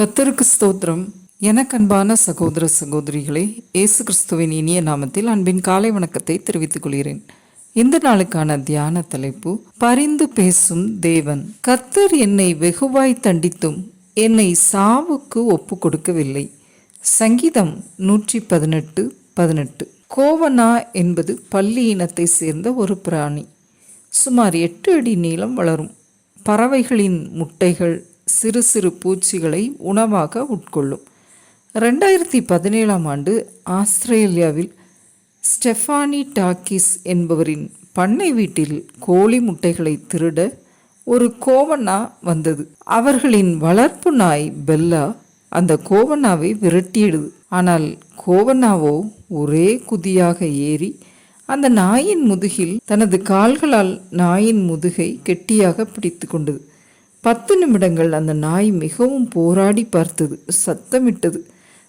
கத்தருக்கு ஸ்தோத்திரம். எனக்கு அன்பான சகோதர சகோதரிகளே இயேசு கிறிஸ்துவின் இனிய நாமத்தில் அன்பின் காலை வணக்கத்தை தெரிவித்துக் கொள்கிறேன். இந்த நாளுக்கான தியான தலைப்பு பரிந்து பேசும் தேவன். கத்தர் என்னை வெகுவாய் தண்டித்தும் என்னை சாவுக்கு ஒப்பு கொடுக்கவில்லை சங்கீதம் நூற்றி பதினெட்டு பதினெட்டு. கோவனா என்பது பள்ளி இனத்தை சேர்ந்த ஒரு பிராணி. சுமார் எட்டு அடி நீளம் வளரும். பறவைகளின் முட்டைகள் சிறு சிறு பூச்சிகளை உணவாக உட்கொள்ளும். ரெண்டாயிரத்தி பதினேழாம் ஆண்டு ஆஸ்திரேலியாவில் ஸ்டெஃபானி டாக்கிஸ் என்பவரின் பண்ணை வீட்டில் கோழி முட்டைகளை திருட ஒரு கோவண்ணா வந்தது. அவர்களின் வளர்ப்பு நாய் பெல்லா அந்த கோவனாவை விரட்டியிடுது ஆனால் கோவனாவோ ஒரே குதியாக ஏறி அந்த நாயின் முதுகில் தனது கால்களால் நாயின் முதுகை கெட்டியாக பிடித்து கொண்டது. பத்து நிமிடங்கள் அந்த நாய் மிகவும் போராடி பார்த்தது. சத்தமிட்டது.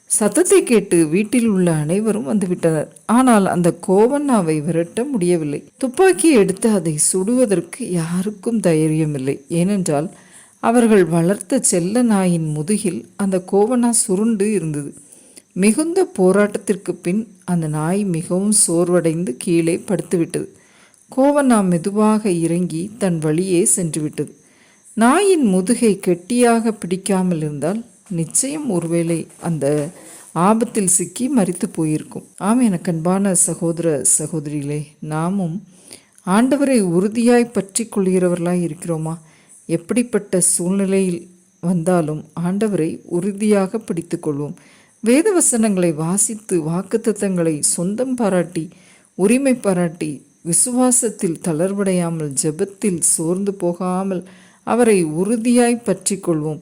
சத்தத்தை கேட்டு வீட்டில் உள்ள அனைவரும் வந்துவிட்டனர். ஆனால் அந்த கோவண்ணாவை விரட்ட முடியவில்லை. துப்பாக்கியை எடுத்து அதை சுடுவதற்கு யாருக்கும் தைரியமில்லை. ஏனென்றால் அவர்கள் வளர்த்த செல்ல நாயின் முதுகில் அந்த கோவனா சுருண்டு இருந்தது. மிகுந்த போராட்டத்திற்கு பின் அந்த நாய் மிகவும் சோர்வடைந்து கீழே படுத்துவிட்டது. கோவனா மெதுவாக இறங்கி தன் வழியே சென்றுவிட்டது. நாயின் முதுகை கெட்டியாக பிடிக்காமல் இருந்தால் நிச்சயம் ஒருவேளை அந்த ஆபத்தில் சிக்கி மறித்து போயிருக்கும். ஆம் எனக்கு அன்பான சகோதர சகோதரிகளே நாமும் ஆண்டவரை உறுதியாய் பற்றி கொள்கிறவர்களாய் இருக்கிறோமா? எப்படிப்பட்ட சூழ்நிலையில் வந்தாலும் ஆண்டவரை உறுதியாக பிடித்துக்கொள்வோம் வேத வசனங்களை வாசித்து வாக்குத்தத்தங்களை சொந்தம் பாராட்டி உரிமை பாராட்டி விசுவாசத்தில் தளர்வடையாமல் ஜெபத்தில் சோர்ந்து போகாமல் அவரை உறுதியாய் பற்றி கொள்வோம்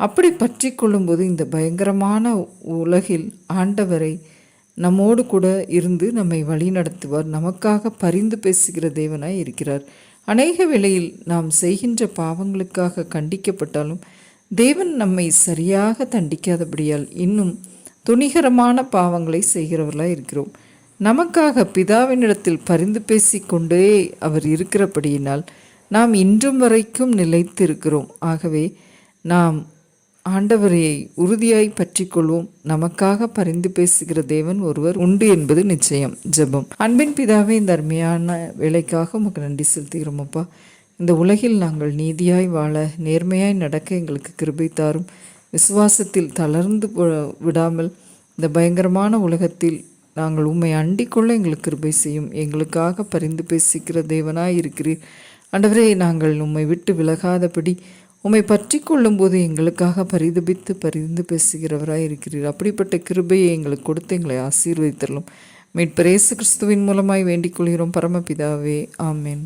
அப்படி பற்றி கொள்ளும்போது இந்த பயங்கரமான உலகில் ஆண்டவரை நம்மோடு கூட இருந்து நம்மை வழி நடத்துவார் நமக்காக பரிந்து பேசுகிற தேவனாய் இருக்கிறார். அநேக வேளையில் நாம் செய்கின்ற பாவங்களுக்காக கண்டிக்கப்பட்டாலும் தேவன் நம்மை சரியாக தண்டிக்காதபடியால் இன்னும் துணிகரமான பாவங்களை செய்கிறவர்களாக இருக்கிறோம். நமக்காக பிதாவினிடத்தில் பரிந்து பேசிக்கொண்டே அவர் இருக்கிறபடியினால் நாம் இன்றும் வரைக்கும் நிலைத்திருக்கிறோம். ஆகவே நாம் ஆண்டவரையை உறுதியாய் பற்றி கொள்வோம். நமக்காக பரிந்து பேசுகிற தேவன் ஒருவர் உண்டு என்பது நிச்சயம். ஜெபம். அன்பின் பிதாவே இந்த அருமையான வேலைக்காக உமக்கு நன்றி செலுத்துகிறோம் அப்பா. இந்த உலகில் நாங்கள் நீதியாய் வாழ நேர்மையாய் நடக்க எங்களுக்கு கிருபை தாரும். விசுவாசத்தில் தளர்ந்து விடாமல் இந்த பயங்கரமான உலகத்தில் நாங்கள் உண்மை அண்டிக்கொள்ள எங்களுக்கு கிருபை செய்யும். எங்களுக்காக பரிந்து பேசிக்கிற தேவனாய் இருக்கிறீர். ஆண்டவரே நாங்கள் உம்மை விட்டு விலகாதபடி உம்மை பற்றி கொள்ளும்போது எங்களுக்காக பரிதபித்து பரிந்து பேசுகிறவராக இருக்கிறீர். அப்படிப்பட்ட கிருபையை எங்களுக்கு கொடுத்து எங்களை ஆசீர்வதித்தரலும். மீட்பரேசு கிறிஸ்துவின் மூலமாய் வேண்டிக் கொள்கிறோம். பரமபிதாவே ஆமேன்.